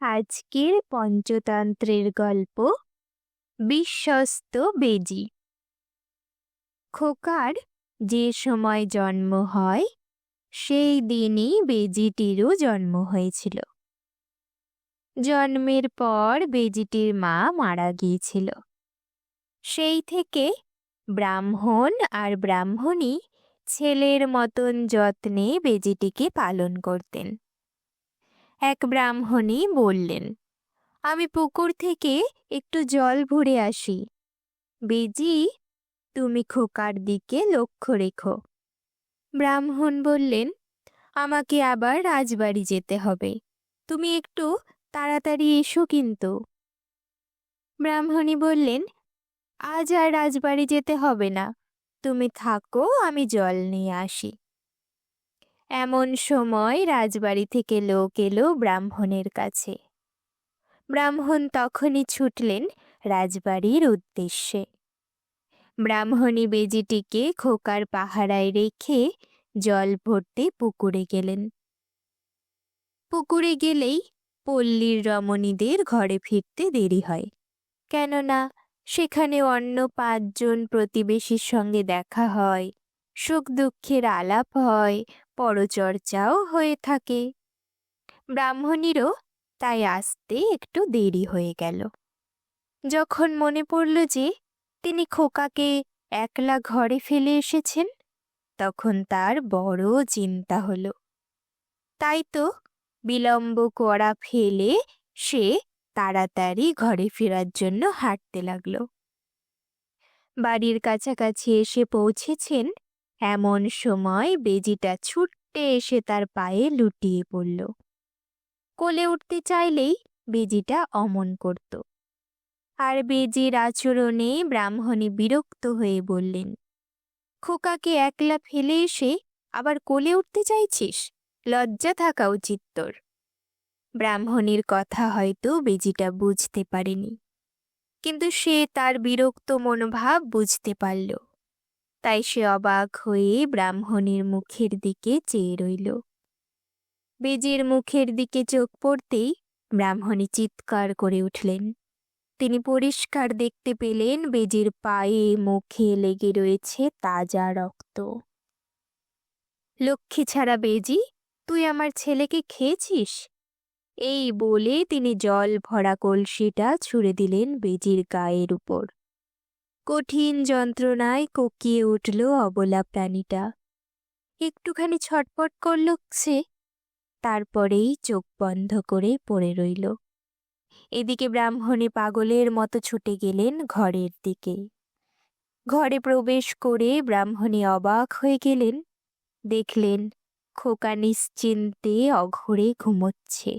আজকের পঞ্চতন্ত্রের গল্প বিশ্বস্ত বেজি। খোকার যে সময় জন্ম হয়, সেই দিনই বেজিটিরও জন্ম হয়েছিল। জন্মের পর বেজিটির মা মারা গিয়েছিল। সেই থেকে ব্রাহ্মণ আর ব্রাহ্মণী ছেলের মতন যত্নে বেজিটিকে পালন করতেন। এক ব্রাহ্মণী বললেন, আমি পুকুর থেকে একটু জল ভরে আসি। বেজি, তুমি খোকার দিকে লক্ষ্য রেখো। ব্রাহ্মণ বললেন, আমাকে আবার রাজবাড়ি যেতে হবে। তুমি একটু তাড়াতাড়ি এসো কিন্তু। ব্রাহ্মণী বললেন, আজ আর রাজবাড়ি যেতে হবে না। তুমি থাকো, আমি জল নিয়ে আসি। এমন সময় রাজবাড়ি থেকে লোক এলো ব্রাহ্মণের কাছে। ব্রাহ্মণ তখনই ছুটলেন রাজবাড়ির উদ্দেশ্যে। ব্রাহ্মণী বেজিটিকে খোকার পাহারায় রেখে জল ভরতে পুকুরে গেলেন। পুকুরে গেলেই পল্লীর রমণীদের ঘরে ফিরতে দেরি হয়। কেননা সেখানে অন্য পাঁচজন প্রতিবেশীর সঙ্গে দেখা হয়। সুখ দুঃখের আলাপ হয়, পরচর্চাও হয়ে থাকে। ব্রাহ্মণীরও তাই আসতে একটু দেরি হয়ে গেল। যখন মনে পড়ল যে তিনি খোকাকে একলা ঘরে ফেলে এসেছেন, তখন তার বড় চিন্তা হলো। তাই তো বিলম্ব করা ফেলে সে তাড়াতাড়ি ঘরে ফেরার জন্য হাঁটতে লাগল। বাড়ির কাছাকাছি এসে পৌঁছেছেন এমন সময় বেজিটা ছুট্টে এসে তার পায়ে লুটিয়ে পড়ল। কোলে উঠতে চাইলেই বেজিটা অমন করত। আর বেজির আচরণে ব্রাহ্মণী বিরক্ত হয়ে বললেন, খোকাকে একলা ফেলে এসে আবার কোলে উঠতে চাইছিস? লজ্জা থাকা উচিত তোর। ব্রাহ্মণীর কথা হয়তো বেজিটা বুঝতে পারেনি, কিন্তু সে তার বিরক্ত মনোভাব বুঝতে পারল। তাই সে অবাক হয়ে ব্রাহ্মণের মুখের দিকে চেয়ে রইল। বেজের মুখের দিকে চোখ পড়তেই ব্রাহ্মণী চিৎকার করে উঠলেন। তিনি পরিষ্কার দেখতে পেলেন বেজির পায়ে মুখে লেগে রয়েছে তাজা রক্ত। লক্ষ্মী ছাড়া বেজি, তুই আমার ছেলেকে খেয়েছিস? এই বলে তিনি জল ভরা কলসিটা ছুঁড়ে দিলেন বেজির গায়ের উপর। কঠিন যন্ত্রণায় কোকিয়ে উঠল অবলা প্রাণীটা। একটুখানি ছটপট করল সে, তারপরেই চোখ বন্ধ করে পড়ে রইল। এদিকে ব্রাহ্মণী পাগলের মতো ছুটে গেলেন ঘরের দিকে। ঘরে প্রবেশ করে ব্রাহ্মণী অবাক হয়ে গেলেন। দেখলেন, খোকা নিশ্চিন্তে অঘরে ঘুমোচ্ছে।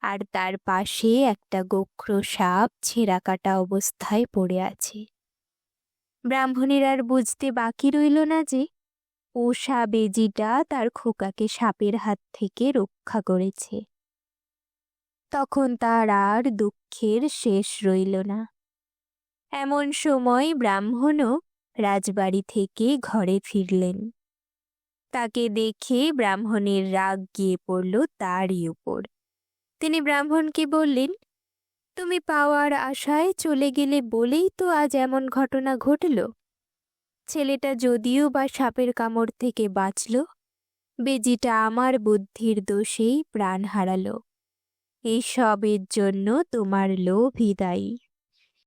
আর তার পাশে একটা গোখ্র সাপ ছেঁড়া কাটা অবস্থায় পড়ে আছে। ব্রাহ্মণের আর বুঝতে বাকি রইল না যে পোষা বেজিটা তার খোকাকে সাপের হাত থেকে রক্ষা করেছে। তখন তার আর দুঃখের শেষ রইল না। এমন সময় ব্রাহ্মণও রাজবাড়ি থেকে ঘরে ফিরলেন। তাকে দেখে ব্রাহ্মণের রাগ গিয়ে পড়ল তারই উপর। তিনি ব্রাহ্মণকে বললেন তুমি পাওয়ার আশায় চলে গেলে বলেই তো আজ এমন ঘটনা ঘটল। ছেলেটা যদিও বা সাপের কামড় থেকে বাঁচল, বেজিটা আমার বুদ্ধির দোষেই প্রাণ হারাল। সবের জন্য তোমার লোভই দায়ী